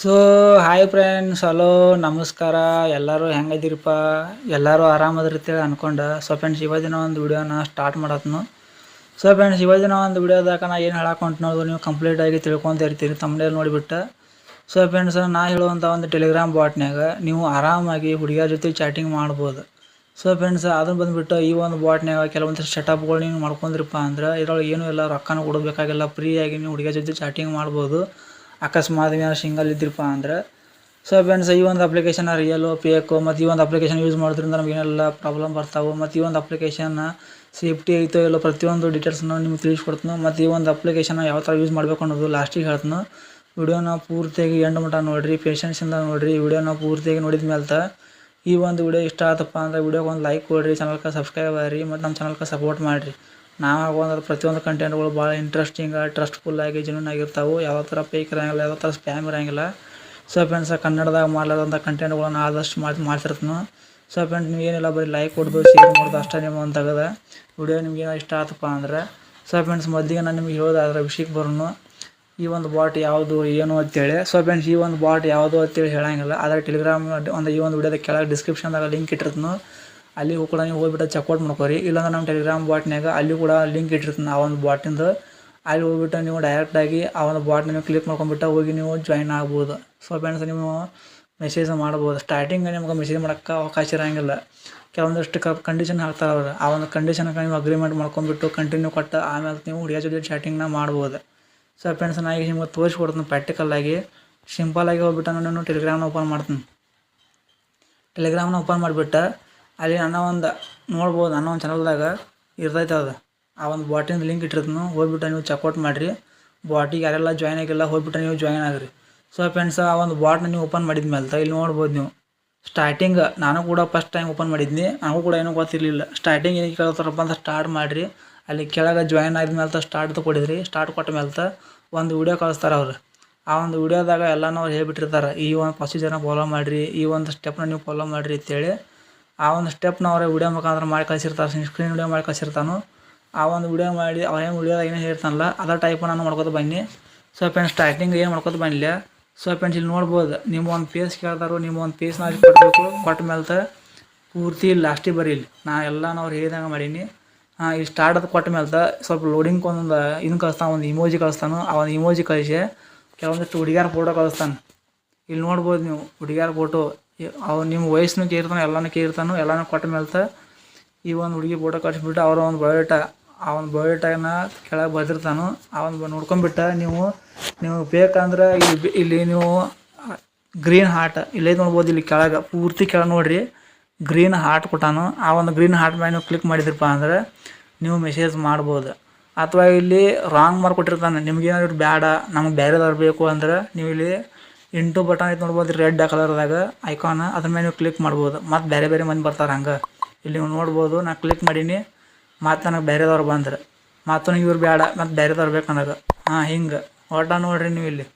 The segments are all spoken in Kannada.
ಸೊ ಹಾಯ್ ಫ್ರೆಂಡ್ಸ್ ಹಲೋ ನಮಸ್ಕಾರ. ಎಲ್ಲರೂ ಹೆಂಗದಿರಪ್ಪ ಎಲ್ಲರೂ ಆರಾಮದಿರ್ತೇವೆ ಅನ್ಕೊಂಡ. ಸೊ ಫ್ರೆಂಡ್ಸ್ ಇವತ್ತಿನ ಒಂದು ವಿಡಿಯೋನ ಸ್ಟಾರ್ಟ್ ಮಾಡತ್ನು. ಸೊ ಫ್ರೆಂಡ್ಸ್ ಇವತ್ತಿನ ಒಂದು ವಿಡಿಯೋದಾಗ ನಾ ಏನು ಹೇಳಕ್ಕೆ ಹೊಂಟ್ನೋದು ನೀವು ಕಂಪ್ಲೀಟಾಗಿ ತಿಳ್ಕೊಂತ ಇರ್ತೀರಿ ತಮ್ಮನೇಲಿ ನೋಡಿಬಿಟ್ಟು. ಸೊ ಫ್ರೆಂಡ್ಸ್ ನಾ ಹೇಳುವಂಥ ಒಂದು ಟೆಲಿಗ್ರಾಮ್ ಬಾಟ್ನ್ಯಾಗ ನೀವು ಆರಾಮಾಗಿ ಹುಡುಗಿಯರ ಜೊತೆ ಚಾಟಿಂಗ್ ಮಾಡ್ಬೋದು. ಸೊ ಫ್ರೆಂಡ್ಸ್ ಅದನ್ನ ಬಂದುಬಿಟ್ಟು ಈ ಒಂದು ಬಾಟ್ನ್ಯಾಗ ಕೆಲವೊಂದು ಸೆಟಪ್ಗಳು ನೀವು ಮಾಡ್ಕೊಂಡಿರಪ್ಪ ಅಂದ್ರೆ ಇದ್ರೊಳಗೆ ಏನೂ ಇಲ್ಲ, ರೊಕ್ಕನೂ ಕೊಡಬೇಕಾಗಿಲ್ಲ ಫ್ರೀಯಾಗಿ ನೀವು ಹುಡುಗಿಯರ ಜೊತೆ ಚಾಟಿಂಗ್ ಮಾಡ್ಬೋದು. ಅಕಸ್ಮಾತ್ ಏನಾರು ಸಿಂಗಲ್ ಇದ್ದಿರಪ್ಪ ಅಂದ್ರೆ ಸೊ ಫ್ರೆಂಡ್ಸ್ ಈ ಒಂದು ಅಪ್ಲಿಕೇಶನ್ ರಿಯಲು ಪೇಕು ಮತ್ತು ಈ ಒಂದು ಅಪ್ಲಿಕೇಶನ್ ಯೂಸ್ ಮಾಡೋದ್ರಿಂದ ನಮ್ಗೆ ಏನೆಲ್ಲ ಪ್ರಾಬ್ಲಮ್ ಬರ್ತಾವೆ, ಮತ್ತು ಈ ಒಂದು ಅಪ್ಲಿಕೇಶನ್ ಸೇಫ್ಟಿ ಐತೋ ಇಲ್ಲೋ ಪ್ರತಿಯೊಂದು ಡೀಟೇಲ್ಸ್ನ ನಿಮ್ಗೆ ತಿಳಿಸ್ಕೊಡ್ತೀನಿ, ಮತ್ತು ಈ ಒಂದು ಅಪ್ಲಿಕೇಶನ್ ಯಾವ ಥರ ಯೂಸ್ ಮಾಡಬೇಕು ಅನ್ನೋದು ಲಾಸ್ಟಿಗೆ ಹೇಳ್ತೀನಿ ವಿಡಿಯೋನ ಪೂರ್ತಿಯಾಗಿ ಎಂಡ್ ಮಟ್ಟ ನೋಡಿರಿ ಪೇಷನ್ಸಿಂದ ನೋಡಿರಿ ವಿಡಿಯೋನ ಪೂರ್ತಿಯಾಗಿ ನೋಡಿದ ಮೇಲೆ ಈ ಒಂದು ವಿಡಿಯೋ ಇಷ್ಟ ಆತಪ್ಪ ಅಂದ್ರೆ ವಿಡಿಯೋಗೆ ಒಂದು ಲೈಕ್ ಕೊಡಿರಿ ಚಾನಲ್ಗೆ ಸಬ್ಸ್ಕ್ರೈಬ್ ಆಗಿರಿ, ಮತ್ತು ನಮ್ಮ ಚಾನಲ್ಗೆ ಸಪೋರ್ಟ್ ಮಾಡಿರಿ. ನಾವು ಹಾಕುವಂಥ ಪ್ರತಿಯೊಂದು ಕಂಟೆಂಟ್ಗಳು ಭಾಳ ಇಂಟ್ರೆಸ್ಟಿಂಗ್ ಟ್ರಸ್ಟ್ಫುಲ್ ಆಗಿ ಜೆನ್ಯೂನ್ ಆಗಿರ್ತಾವೆ ಯಾವ ಥರ ಫೇಕ್ ಇರೋಂಗಿಲ್ಲ, ಯಾವ ಥರ ಸ್ಪ್ಯಾಮ್ ಇರೋಂಗಿಲ್ಲ. ಸೊ ಫ್ರೆಂಡ್ಸ್ ಕನ್ನಡದಾಗ ಮಾಡಲಾದಂಥ ಕಂಟೆಂಟ್ಗಳನ್ನ ಆದಷ್ಟು ಮಾಡಿ, ಮಾಡ್ತಿರ್ತೀನಿ. ಸೊ ಫ್ರೆಂಡ್ಸ್ ನೀವು ಏನಿಲ್ಲ, ಬರೀ ಲೈಕ್ ಕೊಡ್ದು ಶೇರ್ ಮಾಡೋದು, ಅಷ್ಟೇ ನಿಮ್ಮ ಒಂದು ತೆಗೆದ. ವಿಡಿಯೋ ನಿಮ್ಗೆ ಏನೋ ಇಷ್ಟ ಆತಪ್ಪ ಅಂದ್ರೆ ಸೊ ಫ್ರೆಂಡ್ಸ್ ಮೊದಲಿಗೆ ನಾನು ನಿಮ್ಗೆ ಹೇಳೋದಾದ್ರೆ ವಿಷಯಕ್ಕೆ ಬರೋನು. ಈ ಒಂದು ಬಾಟ್ ಯಾವುದು, ಏನು ಅಂತೇಳಿ. ಸೊ ಫ್ರೆಂಡ್ಸ್ ಈ ಒಂದು ಬಾಟ್ ಯಾವುದು ಅಂತೇಳಿ ಹೇಳಂಗಿಲ್ಲ. ಆದರೆ ಟೆಲಿಗ್ರಾಮ್ ಒಂದು ಈ ಒಂದು ವಿಡಿಯೋದ ಕೆಳಗೆ ಡಿಸ್ಕ್ರಿಪ್ಷನ್ದಾಗ ಲಿಂಕ್ ಇಟ್ಟಿರ್ತೀನಿ. ಅಲ್ಲಿ ಕೂಡ ನೀವು ಹೋಗ್ಬಿಟ್ಟು ಚೆಕ್ಔಟ್ ಮಾಡ್ಕೊರಿ. ಇಲ್ಲಾಂದ್ರೆ ನಮ್ಮ ಟೆಲಿಗ್ರಾಮ್ ಬಾಟ್ನ್ಯಾಗ ಅಲ್ಲಿ ಕೂಡ ಲಿಂಕ್ ಇಟ್ಟಿರ್ತೀನಿ ಆ ಒಂದು ಬಾಟಿಂದ ಅಲ್ಲಿ ಹೋಗ್ಬಿಟ್ಟು ನೀವು ಡೈರೆಕ್ಟಾಗಿ ಆ ಒಂದು ಬಾಟ್ನ ನೀವು ಕ್ಲಿಕ್ ಮಾಡ್ಕೊಂಡ್ಬಿಟ್ಟು ಹೋಗಿ ನೀವು ಜಾಯ್ನ್ ಆಗ್ಬೋದು. ಸೊ ಫ್ರೆಂಡ್ಸ್ ನೀವು ಮೆಸೇಜ್ ಮಾಡ್ಬೋದು. ಸ್ಟಾರ್ಟಿಂಗ್ ನಿಮ್ಗೆ ಮೆಸೇಜ್ ಮಾಡೋಕ್ಕೆ ಅವಕಾಶ ಇರೋಂಗಿಲ್ಲ. ಕೆಲವೊಂದಷ್ಟು ಕ ಕಂಡೀಷನ್ ಹಾಕ್ತಾರೆ ಅವ್ರು. ಆ ಒಂದು ಕಂಡೀಷನ್ಗೆ ನೀವು ಅಗ್ರಿಮೆಂಟ್ ಮಾಡ್ಕೊಂಡ್ಬಿಟ್ಟು ಕಂಟಿನ್ಯೂ ಕೊಟ್ಟು ಆಮೇಲೆ ನೀವು ಹುಡುಗ ಜೊತೆ ಚಾಟಿಂಗ್ನ ಮಾಡ್ಬೋದು. ಸೊ ಫ್ರೆಂಡ್ಸ್ ನಾ ಈಗ ನಿಮ್ಗೆ ತೋರಿಸ್ಕೊಡ್ತೀನಿ ಪ್ರಾಕ್ಟಿಕಲ್ಲಾಗಿ ಸಿಂಪಲಾಗಿ ಹೋಗ್ಬಿಟ್ಟು ನಾನು ಟೆಲಿಗ್ರಾಮ್ನ ಓಪನ್ ಮಾಡ್ತೀನಿ. ಟೆಲಿಗ್ರಾಮ್ನ ಓಪನ್ ಮಾಡಿಬಿಟ್ಟು ಅಲ್ಲಿ ನನ್ನ ಒಂದು ನೋಡ್ಬೋದು, ನನ್ನ ಒಂದು ಚಾನಲ್ದಾಗ ಇರ್ತೈತೆ ಅದು. ಆ ಒಂದು ಬಾಟಿನ ಲಿಂಕ್ ಇಟ್ಟಿರ್ತೀನಿ. ಹೋಗ್ಬಿಟ್ಟು ನೀವು ಚೆಕ್ಔಟ್ ಮಾಡಿರಿ. ಬಾಟಿಗೆ ಯಾರೆಲ್ಲ ಜಾಯ್ನ್ ಆಗಿಲ್ಲ ಹೋಗ್ಬಿಟ್ಟು ನೀವು ಜಾಯ್ನ್ ಆಗಿರಿ. ಸೊ ಫ್ರೆಂಡ್ಸ್ ಆ ಒಂದು ಬಾಟ್ನ ನೀವು ಓಪನ್ ಮಾಡಿದ ಮೇಲೆ ಇಲ್ಲಿ ನೋಡ್ಬೋದು ನೀವು. ಸ್ಟಾರ್ಟಿಂಗ್ ನಾನು ಕೂಡ ಫಸ್ಟ್ ಟೈಮ್ ಓಪನ್ ಮಾಡಿದ್ನಿ. ನನಗೂ ಕೂಡ ಏನೂ ಗೊತ್ತಿರಲಿಲ್ಲ. ಸ್ಟಾರ್ಟಿಂಗ್ ಏನಕ್ಕೆ ಕೇಳ್ತಾರಪ್ಪ ಅಂತ ಸ್ಟಾರ್ಟ್ ಮಾಡಿರಿ. ಅಲ್ಲಿ ಕೆಳಗೆ ಜಾಯ್ನ್ ಆದ್ಮೇಲೆ ಸ್ಟಾರ್ಟ್ ಕೊಡಿದ್ರಿ ಸ್ಟಾರ್ಟ್ ಕೊಟ್ಟ ಮೇಲೆ ಒಂದು ವೀಡಿಯೋ ಕಳಿಸ್ತಾರೆ ಅವ್ರು. ಆ ಒಂದು ವೀಡಿಯೋದಾಗ ಎಲ್ಲನೂ ಅವ್ರು ಹೇಳ್ಬಿಟ್ಟಿರ್ತಾರೆ, ಈ ಒಂದು ಪ್ರೊಸೀಜರ್ನ ಫಾಲೋ ಮಾಡಿರಿ, ಈ ಒಂದು ಸ್ಟೆಪ್ನ ನೀವು ಫಾಲೋ ಮಾಡಿರಿ ಅಂತೇಳಿ. ಆ ಒಂದು ಸ್ಟೆಪ್ನ ಅವರೇ ವಿಡಿಯೋ ಮುಖಾಂತರ ಮಾಡಿ ಕಳಿಸಿರ್ತಾರೆ ಸ್ಕ್ರೀನ್ ವಿಡಿಯೋ ಮಾಡಿ ಕಳಿಸಿರ್ತಾನು. ಆ ಒಂದು ವಿಡಿಯೋ ಮಾಡಿ ಅವ್ರು ಏನು ವಿಡಿಯೋದಾಗ ಏನು ಹೇಳ್ತಾನಲ್ಲ ಅದೇ ಟೈಪ್ ನಾನು ಮಾಡ್ಕೊತ ಬನ್ನಿ. ಸೊ ಫ್ರೆಂಡ್ಸ್ ಸ್ಟಾರ್ಟಿಂಗ್ ಏನು ಮಾಡ್ಕೊತ ಬನ್ನಿಲ್ಲ. ಸೊ ಫ್ರೆಂಡ್ಸ್ ಇಲ್ಲಿ ನೋಡ್ಬೋದು ನಿಮ್ಮ ಒಂದು ಪೇಸ್ ಕೇಳ್ತಾರೋ ನಿಮ್ಮ ಒಂದು ಪೇಸ್ನ ಅಲ್ಲಿ ಕೊಡಬೇಕು ಕೊಟ್ಟ ಮೇಲೆ ಪೂರ್ತಿ ಲಾಸ್ಟಿಗೆ ಬರೀಲಿ. ನಾ ಎಲ್ಲ ಅವ್ರು ಹೇಳಿದಂಗೆ ಮಾಡೀನಿ. ಇಲ್ಲಿ ಸ್ಟಾರ್ಟ್ ಅದು ಕೊಟ್ಟ ಮೇಲೆ ಸ್ವಲ್ಪ ಲೋಡಿಂಗ್ ಒಂದೊಂದು ಇದನ್ನು ಕಳಿಸ್ತಾನೆ, ಒಂದು ಇಮೋಜಿ ಕಳಿಸ್ತಾನು. ಆ ಒಂದು ಇಮೋಜಿ ಕಳಿಸಿ, ಕೆಲವೊಂದಿಷ್ಟು ಹುಡುಗಿಯರ ಫೋಟೋ ಕಳಿಸ್ತಾನೆ. ಇಲ್ಲಿ ನೋಡ್ಬೋದು ನೀವು, ಹುಡುಗಿಯರ ಫೋಟೋ ಅವ್ರು ನಿಮ್ಮ ವಯಸ್ಸನ್ನು ಕೇರ್ತಾನೆ, ಎಲ್ಲಾನು ಕೇಳ್ತಾನು ಎಲ್ಲಾನು ಕೊಟ್ಟ ಮೇಲ್ತ ಈ ಒಂದು ಹುಡುಗಿ ಫೋಟೋ ಕಳಿಸ್ಬಿಟ್ಟು ಅವ್ರ ಒಂದು ಬಯೋಡೇಟಾ ಅವನ ಬಯೋಡೇಟಾನ ಕೆಳಗೆ ಬರ್ದಿರ್ತಾನು ಅವನು ನೋಡ್ಕೊಂಬಿಟ್ಟ ನೀವು ನೀವು ಬೇಕಂದ್ರೆ ಇಲ್ಲಿ ಇಲ್ಲಿ ನೀವು ಗ್ರೀನ್ ಹಾರ್ಟ್ ಇಲ್ಲೇ ನೋಡ್ಬೋದು, ಇಲ್ಲಿ ಕೆಳಗೆ ಪೂರ್ತಿ ಕೆಳಗೆ ನೋಡ್ರಿ. ಗ್ರೀನ್ ಹಾರ್ಟ್ ಕೊಟ್ಟಾನು. ಆ ಒಂದು ಗ್ರೀನ್ ಹಾರ್ಟ್ ಮೇಲೆ ನೀವು ಕ್ಲಿಕ್ ಮಾಡಿದ್ರಪ್ಪ ಅಂದ್ರೆ ನೀವು ಮೆಸೇಜ್ ಮಾಡ್ಬೋದು. ಅಥವಾ ಇಲ್ಲಿ ರಾಂಗ್ ಮಾರ್ಕ್ ಕೊಟ್ಟಿರ್ತಾನೆ. ನಿಮ್ಗೆ ಏನಾದ್ರು ಬೇಡ ನಮ್ಗೆ ಬೇರೆದವ್ರು ಬೇಕು ಅಂದ್ರೆ ನೀವು ಇಲ್ಲಿ ಇಂಟು ಬಟನ್ ಐತೆ ನೋಡ್ಬೋದು ರೆಡ್ ಕಲರ್ದಾಗ ಐಕಾನ್ ಅದ್ರ ಮೇಲೆ ನೀವು ಕ್ಲಿಕ್ ಮಾಡ್ಬೋದು. ಮತ್ತು ಬೇರೆ ಬೇರೆ ಮಂದಿ ಬರ್ತಾರೆ ಹಂಗೆ. ಇಲ್ಲಿ ನೀವು ನೋಡ್ಬೋದು, ನಾನು ಕ್ಲಿಕ್ ಮಾಡೀನಿ, ಮತ್ತು ನನಗೆ ಬೇರೆದವ್ರು ಬಂದ್ರೆ. ಮತ್ತು ನನಗೆ ಇವ್ರು ಬೇಡ ಮತ್ತು ಬೇರೆದವ್ರು ಬೇಕು ನನಗೆ. ಹಾಂ, ಹಿಂಗೆ. ಒಟ್ಟ ನೋಡ್ರಿ ನೀವು ಇಲ್ಲಿ.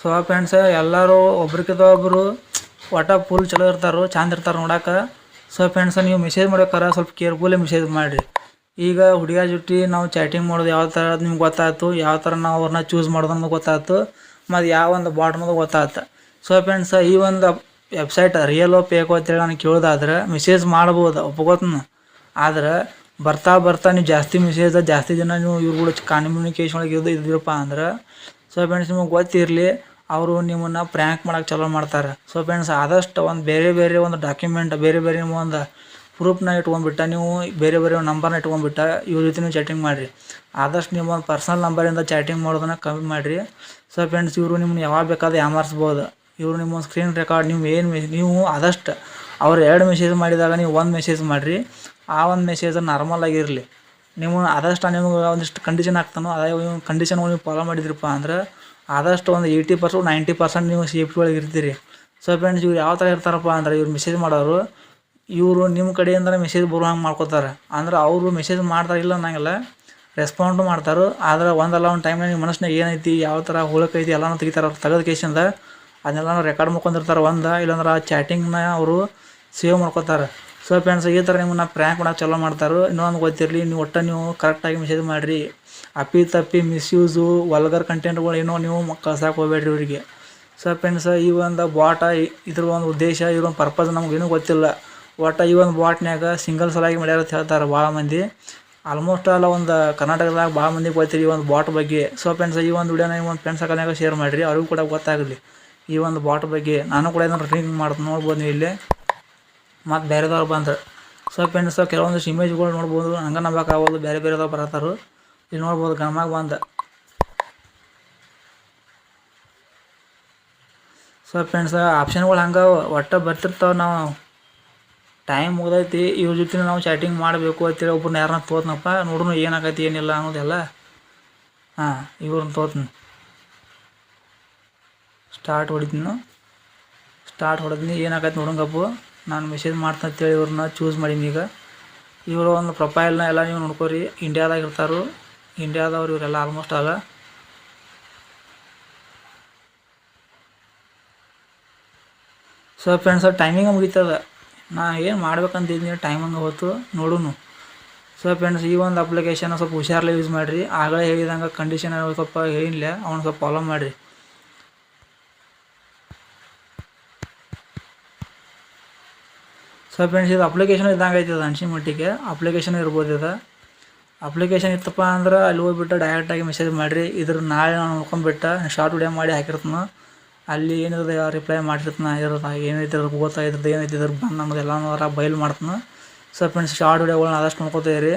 ಸೊ ಫ್ರೆಂಡ್ಸ್ ಎಲ್ಲರೂ ಒಬ್ರಿಗಿಂತ ಒಬ್ಬರು ಒಟ್ಟ ಫುಲ್ ಚಲೋ ಇರ್ತಾರೆ ಚಂದ ಇರ್ತಾರೆ ನೋಡೋಕೆ. ಸೊ ಫ್ರೆಂಡ್ಸ್ ನೀವು ಮೆಸೇಜ್ ಮಾಡ್ಬೇಕಾರೆ ಸ್ವಲ್ಪ ಕೇರ್ಫುಲ್ಲಿ ಮೆಸೇಜ್ ಮಾಡಿರಿ. ಈಗ ಹುಡುಗ ಜೊತೆ ನಾವು ಚಾಟಿಂಗ್ ಮಾಡೋದು ಯಾವ ಥರ ನಿಮ್ಗೆ ಗೊತ್ತಾಯ್ತು, ಯಾವ ಥರ ನಾವು ಅವ್ರನ್ನ ಚೂಸ್ ಮಾಡೋದು ಅನ್ನೋದು ಗೊತ್ತಾಯ್ತು, ಮತ್ತು ಯಾವ ಒಂದು ಬಾಟ್ ಅನ್ನೋದು ಗೊತ್ತಾಯ್ತು. ಸೊ ಫ್ರೆಂಡ್ಸ್ ಈ ಒಂದು ವೆಬ್ಸೈಟ್ ರಿಯಲ್ ಪೇಕೋ ಅಂತೇಳಿ ನಾನು ಕೇಳೋದಾದ್ರೆ ಮೆಸೇಜ್ ಮಾಡ್ಬೋದು ಒಪ್ಕೋತನ ಆದ್ರೆ ಬರ್ತಾ ಬರ್ತಾ ನೀವು ಜಾಸ್ತಿ ಮೆಸೇಜ್ ಜಾಸ್ತಿ ಜನ ನೀವು ಇವ್ರುಗಳು ಕಮ್ಯುನಿಕೇಷನ್ ಒಳಗೆ ಇರೋದು ಇದ್ರಪ್ಪ ಅಂದ್ರೆ ಸೊ ಫ್ರೆಂಡ್ಸ್ ನಿಮಗೆ ಗೊತ್ತಿರಲಿ, ಅವರು ನಿಮ್ಮನ್ನು ಪ್ರ್ಯಾಂಕ್ ಮಾಡೋಕೆ ಚಲೋ ಮಾಡ್ತಾರೆ. ಸೊ ಫ್ರೆಂಡ್ಸ್ ಆದಷ್ಟು ಒಂದು ಬೇರೆ ಬೇರೆ ಒಂದು ಡಾಕ್ಯುಮೆಂಟ್ ಬೇರೆ ಬೇರೆ ನಿಮ್ಮ ಒಂದು ಪ್ರೂಫ್ನ ಇಟ್ಕೊಂಡ್ಬಿಟ್ಟ, ನೀವು ಬೇರೆ ಬೇರೆ ನಂಬರ್ನ ಇಟ್ಕೊಂಡ್ಬಿಟ್ಟ, ಇವ್ರ ಜೊತೆ ನೀವು ಚಾಟಿಂಗ್ ಮಾಡಿರಿ. ಆದಷ್ಟು ನಿಮ್ಮ ಒಂದು ಪರ್ಸನಲ್ ನಂಬರಿಂದ ಚಾಟಿಂಗ್ ಮಾಡೋದನ್ನ ಕಮ್ಮಿ ಮಾಡಿರಿ. ಸೊ ಫ್ರೆಂಡ್ಸ್ ಇವರು ನಿಮ್ಮನ್ನ ಯಾವಾಗ ಬೇಕಾದ್ರೆ ಯಾಮಾರಿಸ್ಬೋದು. ಇವರು ನಿಮ್ಮ ಸ್ಕ್ರೀನ್ ರೆಕಾರ್ಡ್ ನೀವು ಏನು ನೀವು ಆದಷ್ಟು ಅವ್ರು ಎರಡು ಮೆಸೇಜ್ ಮಾಡಿದಾಗ ನೀವು ಒಂದು ಮೆಸೇಜ್ ಮಾಡಿರಿ. ಆ ಒಂದು ಮೆಸೇಜ್ ನಾರ್ಮಲ್ ಆಗಿರಲಿ. ನೀವು ಆದಷ್ಟು ನಿಮ್ಗೆ ಒಂದಿಷ್ಟು ಕಂಡೀಷನ್ ಆಗ್ತಾನೋ, ಅದೇ ಕಂಡೀಷನ್ ನೀವು ಫಾಲೋ ಮಾಡಿದ್ರಪ್ಪ ಅಂದ್ರೆ ಆದಷ್ಟು ಒಂದು ಏಯ್ಟಿ ಪರ್ಸೆಂಟ್ ನೈಂಟಿ ಪರ್ಸೆಂಟ್ ನೀವು ಸೇಫ್ಟಿ ಒಳಗೆ ಇರ್ತೀರಿ. ಸೊ ಫ್ರೆಂಡ್ಸ್ ಇವ್ರು ಯಾವ ಥರ ಇರ್ತಾರಪ್ಪ ಅಂದ್ರೆ ಇವ್ರು ಮೆಸೇಜ್ ಮಾಡೋರು ಇವರು ನಿಮ್ಮ ಕಡೆಯಿಂದ ಮೆಸೇಜ್ ಬರೋ ಹಂಗೆ ಮಾಡ್ಕೋತಾರೆ. ಅಂದ್ರೆ ಅವರು ಮೆಸೇಜ್ ಮಾಡ್ತಾರೆ ಇಲ್ಲ ಅನ್ನಂಗಿಲ್ಲ. ರೆಸ್ಪಾಂಡು ಮಾಡ್ತಾರೆ. ಆದ್ರೆ ಒಂದಲ್ಲ ಒಂದು ಟೈಮ್ನಾಗ ನಿಮ್ಮ ಮನಸ್ಸಿನಾಗ ಏನೈತಿ, ಯಾವ ಥರ ಹುಳಕೈತಿ ಎಲ್ಲನೂ ತೆಗಿತಾರೆ. ಅವ್ರು ತೆಗೆದ ಕೇಸಿಂದ ಅದನ್ನೆಲ್ಲ ರೆಕಾರ್ಡ್ ಮಾಡ್ಕೊಂಡಿರ್ತಾರೆ ಒಂದು, ಇಲ್ಲಾಂದ್ರೆ ಆ ಚಾಟಿಂಗ್ನ ಅವರು ಸೇವ್ ಮಾಡ್ಕೋತಾರೆ. ಸೊ ಫ್ರೆಂಡ್ಸ್ ಈ ಥರ ನಿಮ್ಮನ್ನ ಪ್ರ್ಯಾಂಕ್ ಕೂಡ ಚಲೋ ಮಾಡ್ತಾರೆ. ಇನ್ನೊಂದು ಗೊತ್ತಿರಲಿ, ನೀವು ಒಟ್ಟು ನೀವು ಕರೆಕ್ಟಾಗಿ ಮೆಸೇಜ್ ಮಾಡಿರಿ. ಅಪ್ಪಿ ತಪ್ಪಿ ಮಿಸ್ಯೂಸು ವಲ್ಗರ್ ಕಂಟೆಂಟ್ಗಳು ಏನೋ ನೀವು ಕಳ್ಸಕ್ಕೆ ಹೋಗ್ಬೇಡ್ರಿ ಇವರಿಗೆ. ಸೊ ಫ್ರೆಂಡ್ಸ್ ಈ ಒಂದು ಬಾಟ ಇದ್ರ ಒಂದು ಉದ್ದೇಶ, ಇದ್ರ ಒಂದು ಪರ್ಪಸ್ ನಮ್ಗೇನೂ ಗೊತ್ತಿಲ್ಲ. ಒಟ್ಟು ಈ ಒಂದು ಬಾಟ್ನ್ಯಾಗ ಸಿಂಗಲ್ ಸಲಾಗಿ ಮಾಡ್ಯಾರ ಅಂತ ಹೇಳ್ತಾರೆ ಭಾಳ ಮಂದಿ. ಆಲ್ಮೋಸ್ಟ್ ಅಲ್ಲ ಒಂದು ಕರ್ನಾಟಕದಾಗ ಭಾಳ ಮಂದಿ ಗೊತ್ತಿರಿ ಈ ಒಂದು ಬಾಟ್ ಬಗ್ಗೆ. ಸೊ ಫ್ರೆಂಡ್ಸ್ ಈ ಒಂದು ವಿಡಿಯೋನ ಈ ಒಂದು ಫ್ರೆಂಡ್ಸ್ ಸರ್ಕಲ್ನಾಗ ಶೇರ್ ಮಾಡಿರಿ, ಅವ್ರಿಗೂ ಕೂಡ ಗೊತ್ತಾಗಲಿ ಈ ಒಂದು ಬಾಟ್ ಬಗ್ಗೆ. ನಾನು ಕೂಡ ಇದನ್ನು ಡ್ರಿಂಕ್ ಮಾಡ್ತೀನಿ ನೋಡ್ಬೋದು ನೀವು ಇಲ್ಲಿ. ಮತ್ತು ಬೇರೆದವ್ರು ಬಂದ್ರೆ. ಸೊ ಫ್ರೆಂಡ್ಸ್ ಕೆಲವೊಂದಿಷ್ಟು ಇಮೇಜ್ಗಳು ನೋಡ್ಬೋದು, ಹಂಗೆ ನಂಬಕ್ಕಾಗೋದು, ಬೇರೆ ಬೇರೆದವ್ರು ಬರತ್ತಾರು. ಇಲ್ಲಿ ನೋಡ್ಬೋದು, ಗಣಮಾಗ ಬಂದ. ಸೊ ಫ್ರೆಂಡ್ಸ್ ಆಪ್ಷನ್ಗಳು ಹಂಗೆ ಒಟ್ಟು ಬರ್ತಿರ್ತಾವೆ ನಾವು. ಟೈಮ್ ಮುಗ್ದೈತಿ, ಇವ್ರ ಜೊತೆ ನಾವು ಚಾಟಿಂಗ್ ಮಾಡಬೇಕು ಅಂತೇಳಿ ಒಬ್ಬರನ್ನ ಯಾರನ್ನ ತೋತ್ನಪ್ಪ ನೋಡ್ರು ಏನಾಗೈತಿ, ಏನಿಲ್ಲ ಅನ್ನೋದೆಲ್ಲ. ಹಾಂ, ಇವ್ರನ್ನ ತೋತ್ನಿ. ಸ್ಟಾರ್ಟ್ ಹೊಡಿತೀನಿ ಸ್ಟಾರ್ಟ್ ಹೊಡೆದ್ನಿ, ಏನಾಗೈತೆ ನೋಡಂಗಪ್ಪು, ನಾನು ಮೆಸೇಜ್ ಮಾಡ್ತೀನಿ ಅಂತೇಳಿ ಇವ್ರನ್ನ ಚೂಸ್ ಮಾಡೀನಿ ಈಗ. ಇವರ ಒಂದು ಪ್ರೊಫೈಲ್ನ ಎಲ್ಲ ನೀವು ನೋಡ್ಕೊರಿ. ಇಂಡಿಯಾದಾಗ ಇರ್ತಾರು. ಇಂಡಿಯಾದವ್ರು ಇವರೆಲ್ಲ ಆಲ್ಮೋಸ್ಟ್ ಅಲ್ಲ. ಸೊ ಫ್ರೆಂಡ್ಸ್ ಟೈಮಿಂಗ್ ಮುಗೀತದ. ನಾ ಏನು ಮಾಡ್ಬೇಕಂತಿದ್ದೀನಿ ಟೈಮ್ ಹಂಗೆ ಅವತ್ತು ನೋಡುನು. ಸೊ ಫ್ರೆಂಡ್ಸ್ ಈ ಒಂದು ಅಪ್ಲಿಕೇಶನ್ ಸ್ವಲ್ಪ ಹುಷಾರಲ್ಲೇ ಯೂಸ್ ಮಾಡಿರಿ. ಆಗಲೇ ಹೇಳಿದಂಗೆ ಕಂಡೀಷನ್ ಸ್ವಲ್ಪ ಏನಿಲ್ಲ ಅವ್ನು ಸ್ವಲ್ಪ ಫಾಲೋ ಮಾಡಿರಿ. ಸೊ ಫ್ರೆಂಡ್ಸ್ ಇದು ಅಪ್ಲಿಕೇಶನ್ ಇದ್ದಂಗೆ ಐತೆ ಅದು ಅನ್ಸಿ ಮಟ್ಟಿಗೆ. ಅಪ್ಲಿಕೇಶನ್ ಇರ್ಬೋದು ಇದು. ಅಪ್ಲಿಕೇಶನ್ ಇತ್ತಪ್ಪ ಅಂದ್ರೆ ಅಲ್ಲಿ ಹೋಗ್ಬಿಟ್ಟು ಡೈರೆಕ್ಟಾಗಿ ಮೆಸೇಜ್ ಮಾಡಿರಿ. ಇದ್ರ ನಾಳೆ ನಾನು ನೋಡ್ಕೊಂಬಿಟ್ಟ ಶಾರ್ಟ್ ವಿಡಿಯೋ ಮಾಡಿ ಹಾಕಿರ್ತೀನಿ. ಅಲ್ಲಿ ಏನಿದೆ ರಿಪ್ಲೈ ಮಾಡಿರ್ತಾನೆ, ಇರೋದು, ಏನೈತೆ ಓದ್ತಾ ಇದ್ರದ್ದು ಏನೈತಿದ್ರು ಬಂದು ಎಲ್ಲನೂ ಅರ ಬಯಲು ಮಾಡ್ತಾನೆ. ಸೊ ಫ್ರೆಂಡ್ಸ್ ಶಾರ್ಟ್ ವೀಡಿಯೋಗಳನ್ನ ಆದಷ್ಟು ನೋಡ್ಕೋತೀರಿ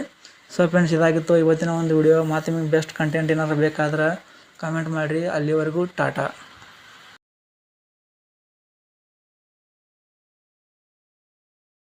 ಸೊ ಫ್ರೆಂಡ್ಸ್ ಇದಾಗಿತ್ತು ಇವತ್ತಿನ ಒಂದು ವಿಡಿಯೋ ಮತ್ತು ನಿಮಗೆ ಬೆಸ್ಟ್ ಕಂಟೆಂಟ್ ಏನಾದ್ರು ಬೇಕಾದ್ರೆ ಕಮೆಂಟ್ ಮಾಡಿರಿ. ಅಲ್ಲಿವರೆಗೂ ಟಾಟಾ.